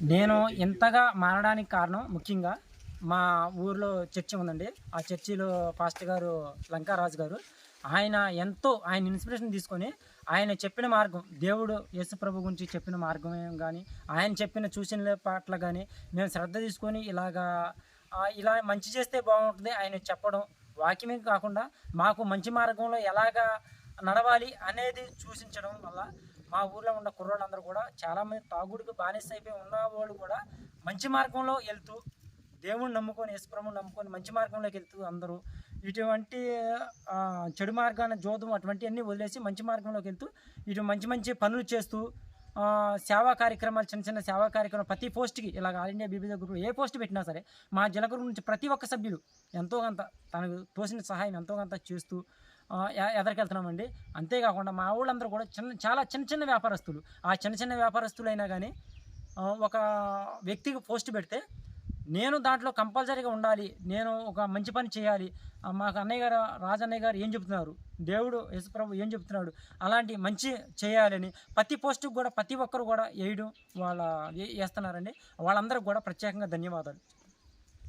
నేను ఇంతగా మారడానికి కారణం ముఖ్యంగా మా ఊర్లో చర్చి ఉందండి. ఆ చర్చిలో పాస్టర్ గారు లంకారాజు గారు ఆయన ఎంతో ఆయన ఇన్స్పిరేషన్ తీసుకొని ఆయన చెప్పిన మార్గం దేవుడు యేసుప్రభు గురించి చెప్పిన మార్గం కానీ ఆయన చెప్పిన చూసిన పట్ల కానీ మేము శ్రద్ధ తీసుకొని ఇలాగా ఇలా మంచి చేస్తే బాగుంటుంది ఆయన చెప్పడం వాక్యమే కాకుండా మాకు మంచి మార్గంలో ఎలాగా నడవాలి అనేది సూచించడం వల్ల మా ఊర్లో ఉన్న కుర్రోళ్ళందరూ కూడా చాలామంది తాగుడికి బానిస అయిపోయి ఉన్న వాళ్ళు కూడా మంచి మార్గంలో వెళ్తూ దేవుణ్ణి నమ్ముకొని యశ్వరము నమ్ముకొని మంచి మార్గంలోకి వెళ్తూ అందరూ ఇటువంటి చెడు మార్గాన్ని జోదం అటువంటివన్నీ వదిలేసి మంచి మార్గంలోకి వెళ్తూ ఇటు మంచి మంచి పనులు చేస్తూ సేవా కార్యక్రమాలు చిన్న చిన్న సేవా కార్యక్రమాలు ప్రతి పోస్ట్కి ఇలాగ ఆల్ ఇండియా బీబీ గ్రూప్ ఏ పోస్ట్ పెట్టినా సరే మా జలగురు నుంచి ప్రతి ఒక్క సభ్యులు ఎంతో కొంత తనకు తోసిన సహాయం ఎంతో కొంత చేస్తూ ఎదరికెళ్తున్నామండి. అంతేకాకుండా మా ఊళ్ళందరూ కూడా చిన్న చాలా చిన్న చిన్న వ్యాపారస్తులు. ఆ చిన్న చిన్న వ్యాపారస్తులైనా కానీ ఒక వ్యక్తికి పోస్ట్ పెడితే నేను దాంట్లో కంపల్సరీగా ఉండాలి. నేను ఒక మంచి పని చేయాలి. మాకు అన్నయ్య గారు రాజన్నయ్య గారు ఏం చెప్తున్నారు? దేవుడు యేసుప్రభు ఏం చెప్తున్నాడు? అలాంటి మంచి చేయాలని ప్రతి పోస్టుకు కూడా ప్రతి ఒక్కరు కూడా వేయడం వాళ్ళ వేస్తున్నారండి వాళ్ళందరికీ కూడా ప్రత్యేకంగా ధన్యవాదాలు.